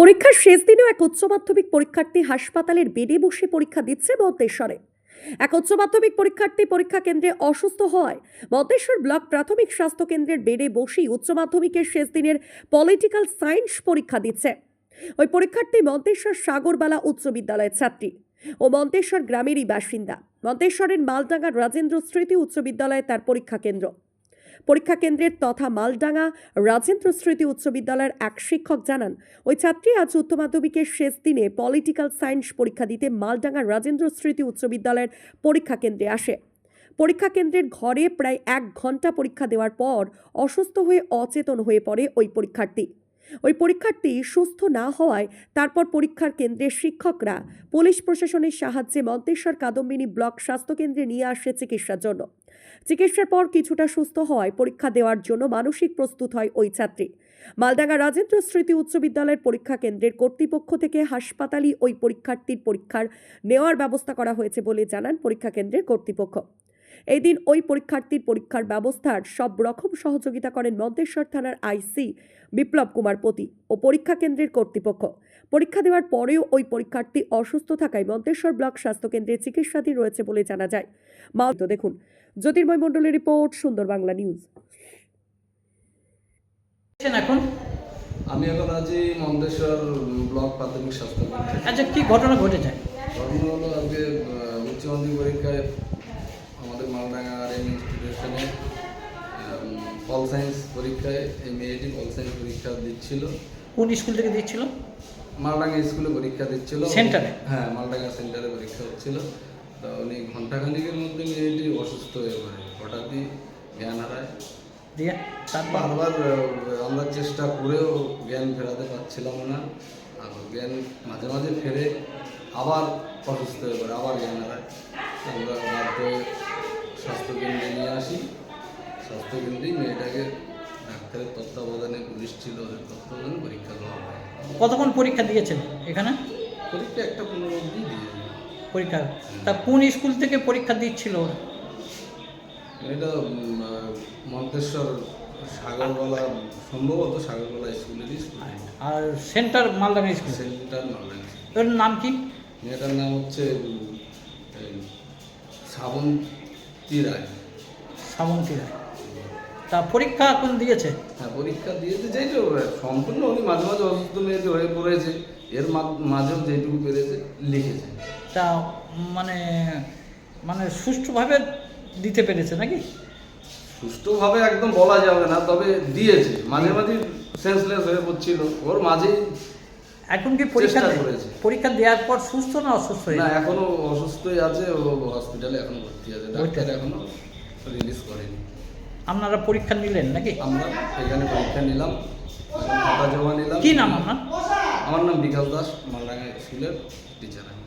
পরীক্ষার শেষ দিনেও এক উচ্চ মাধ্যমিক পরীক্ষার্থী হাসপাতালের বেডে বসে পরীক্ষা দিচ্ছে মন্তেশ্বরে এক উচ্চ মাধ্যমিক পরীক্ষার্থী পরীক্ষা কেন্দ্রে অসুস্থ হওয়ায় মন্তেশ্বর ব্লক প্রাথমিক স্বাস্থ্য কেন্দ্রের বেডে বসেই উচ্চ মাধ্যমিকের শেষ দিনের পলিটিক্যাল সায়েন্স পরীক্ষা দিচ্ছে। ওই পরীক্ষার্থী মন্তেশ্বর সাগরবালা উচ্চ বিদ্যালয়ের ছাত্রী ও মন্তেশ্বর গ্রামেরই বাসিন্দা। মন্তেশ্বরের মালডাঙ্গা রাজেন্দ্র স্মৃতি উচ্চ বিদ্যালয়ে তার পরীক্ষা কেন্দ্র। পরীক্ষা কেন্দ্রের তথা মালডাঙ্গা রাজেন্দ্র স্মৃতি উচ্চ বিদ্যালয়ের এক শিক্ষক জানান, ওই ছাত্রী আজ উচ্চ মাধ্যমিকের শেষ দিনে পলিটিক্যাল সায়েন্স পরীক্ষা দিতে মালডাঙ্গা রাজেন্দ্র স্মৃতি উচ্চ বিদ্যালয়ের পরীক্ষা কেন্দ্রে আসে। পরীক্ষা কেন্দ্রের ঘরে প্রায় এক ঘণ্টা পরীক্ষা দেওয়ার পর অসুস্থ হয়ে অচেতন হয়ে পড়ে ওই পরীক্ষার্থী। ওই পরীক্ষার্থী সুস্থ না হওয়ায় তারপর পরীক্ষার কেন্দ্রের শিক্ষকরা পুলিশ প্রশাসনের সাহায্যে মন্তেশ্বর কাদম্বিনী ব্লক স্বাস্থ্যকেন্দ্রে নিয়ে আসে চিকিৎসার জন্য। চিকিৎসার পর কিছুটা সুস্থ হওয়ায় পরীক্ষা দেওয়ার জন্য মানসিক প্রস্তুত হয় ওই ছাত্রী। মালডাঙ্গা রাজেন্দ্র স্মৃতি উচ্চ বিদ্যালয়ের পরীক্ষা কেন্দ্রের কর্তৃপক্ষ থেকে হাসপাতালই ওই পরীক্ষার্থীর পরীক্ষার নেওয়ার ব্যবস্থা করা হয়েছে বলে জানান পরীক্ষা কেন্দ্রের কর্তৃপক্ষ। এই দিন ওই পরীক্ষার্থীর পরীক্ষার ব্যবস্থার সব রকম সহযোগিতা করেন মন্তেশ্বর থানার আইসি বিপ্লব কুমার পতি ও পরীক্ষা কেন্দ্রের কর্তৃপক্ষ। পরীক্ষা দেওয়ার পরেও ওই পরীক্ষার্থী অসুস্থ থাকায় মন্তেশ্বর ব্লক স্বাস্থ্যকেন্দ্রে চিকিৎসাধীন রয়েছে বলে জানা যায়। মা তো দেখুন জ্যোতির্ময় মণ্ডলের রিপোর্ট সুন্দর বাংলা নিউজ। এখন? আমি এখন আছি মন্দেশ্বর ব্লক প্রাথমিক স্বাস্থ্য কেন্দ্রে আচ্ছা কি ঘটনা ঘটেছে? ঘটনা হলো আজকে উচ্চ মাধ্যমিক পরীক্ষায় মালডাঙ্গা এম ইনস্টিটিউশনে পল সায়েন্স পরীক্ষায় এই মেয়েটি পল সায়েন্স পরীক্ষা দিচ্ছিল। কোন স্কুল থেকে দিচ্ছিল? মালডাঙ্গা স্কুলে পরীক্ষা দিচ্ছিল। সেন্টারে? হ্যাঁ মালডাঙ্গা সেন্টারে পরীক্ষা হচ্ছিল। তো উনি ঘন্টাখানিকের মধ্যে মেয়েটি অসুস্থ হয়ে পড়ে। হঠাৎই জ্ঞান হারায়। দিয়ে তারপর? বারবার আমরা চেষ্টা করেও জ্ঞান ফেরাতে পারছিলাম না। আর জ্ঞান মাঝে মাঝে ফেরে আবার অসুস্থ হয়ে পড়ে আবার জ্ঞান হারায়। আমরা বাধ্য স্বাস্থ্যকেন্দ্রে নিয়ে আসি। স্বাস্থ্যকেন্দ্রেই মেয়েটাকে ডাক্তারের তত্ত্বাবধানে পুলিশ ছিল ওদের তত্ত্বাবধানে পরীক্ষা দেওয়া হয়। কতক্ষণ পরীক্ষা দিয়েছেন এখানে? পরীক্ষা একটা পনেরো অবধি দিয়ে পরীক্ষা। তা কোন স্কুল থেকে পরীক্ষা দিচ্ছিল ওরা? এটা মন্তেশ্বর সাগরবালা সম্ভবত সাগরবালা স্কুলেরই স্টুডেন্ট আর centre Maldanga school centre knowledge ওর নাম কি? মেয়েটার নাম হচ্ছে শ্রাবন্তী রায় শ্রাবন্তী রায় তা পরীক্ষা এখন দিয়েছে? হ্যাঁ পরীক্ষা দিয়েছে যেইটুকু সম্পূর্ণ উনি মাঝে মাঝে অসুস্থ মেয়েটি হয়ে পড়েছে। এর মাঝেও যেটুকু পেরেছে লিখেছে। তা মানে মানে সুষ্ঠুভাবে দিতে পেরেছে নাকি? সুষ্ঠুভাবে একদম বলা যাবে না তবে দিয়েছে। মাঝে মাঝে সেন্সলেস হয়ে পড়ছিল। ওর মাঝেই এখন কি পরীক্ষা। পরীক্ষা দেওয়ার পর সুস্থ না অসুস্থ না এখনও অসুস্থই আছে ও হসপিটালে এখনও ভর্তি আছে। ডাক্তার এখনও রিলিজ করেনি। আপনারা পরীক্ষা নিলেন নাকি? আমরা এখানে পরীক্ষা নিলাম জমা নিলাম। কি নাম আপনার? আমার নাম বিকাশ দাস মালডাঙ্গা স্কুলের টিচার আমি